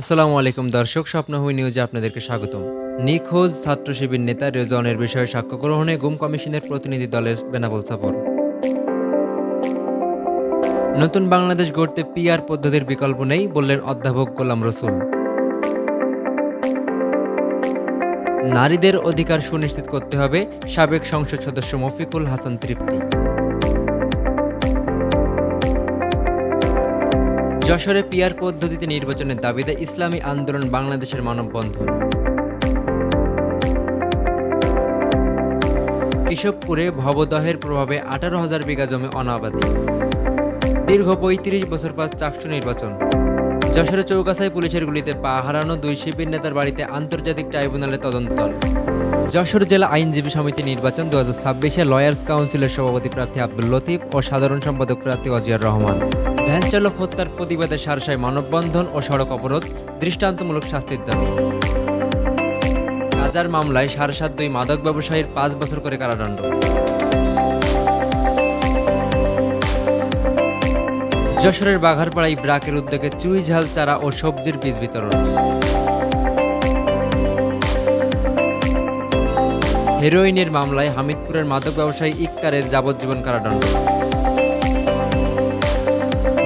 আসসালামু আলাইকুম দর্শক স্বপ্নহুই নিউজে আপনাদেরকে স্বাগতম। নিখোঁজ ছাত্র শিবির নেতা রেজওয়ানের বিষয়ে সাক্ষ্য গ্রহণে গুম কমিশনের প্রতিনিধি দলের বেনাবল সফর। নতুন বাংলাদেশ গড়তে পিআর পদ্ধতির বিকল্প নেই বললেন অধ্যাপক গোলাম রসুল। নারীদের অধিকার সুনিশ্চিত করতে হবে, সাবেক সংসদ সদস্য মফিকুল হাসান তৃপ্তি। যশোরে পিয়ার পদ্ধতিতে নির্বাচনের দাবিতে ইসলামী আন্দোলন বাংলাদেশের মানববন্ধন। কেশবপুরে ভবদহের প্রভাবে আঠারো হাজার বিঘা জমি অনাবাদী। দীর্ঘ পঁয়ত্রিশ বছর পর চাকসু নির্বাচন। যশোরে চৌকাছায় পুলিশের গুলিতে পা হারানো দুই শিবির নেতার বাড়িতে আন্তর্জাতিক ট্রাইব্যুনালে তদন্ত। যশোর জেলা আইনজীবী সমিতি নির্বাচন দু হাজার ছাব্বিশে লয়ার্স কাউন্সিলের সভাপতি প্রার্থী আব্দুল লতিফ ও সাধারণ সম্পাদক প্রার্থী অজিয়ার রহমান। ভ্যান চালক হত্যার প্রতিবাদে সারসায় মানববন্ধন ও সড়ক অবরোধ, দৃষ্টান্তমূলক শাস্তির দাবি। গাজার মামলায় সাড়ে সাত দুই মাদক ব্যবসায়ীর পাঁচ বছর করে কারাদণ্ড। যশোরের বাঘারপাড়ায় ব্রাকের উদ্যোগে চুই ঝাল চারা ও সবজির বীজ বিতরণ। হেরোইনের মামলায় হামিদপুরের মাদক ব্যবসায়ী ইকতারের যাবজ্জীবন কারাদণ্ড।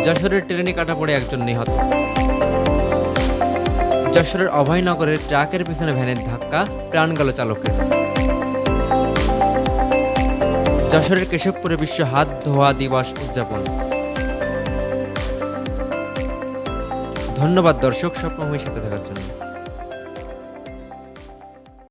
যশোরের ট্রেনে কাটা পড়ে একজন নিহত। যশোরের অভয়নগরের ট্রাকের পিছনে ভ্যানের ধাক্কা, প্রাণ গেল চালকের। যশোরের কেশবপুরে বিশ্ব হাত ধোয়া দিবস উদযাপন। ধন্যবাদ দর্শক, স্বপ্নভূমির সাথে থাকার জন্য।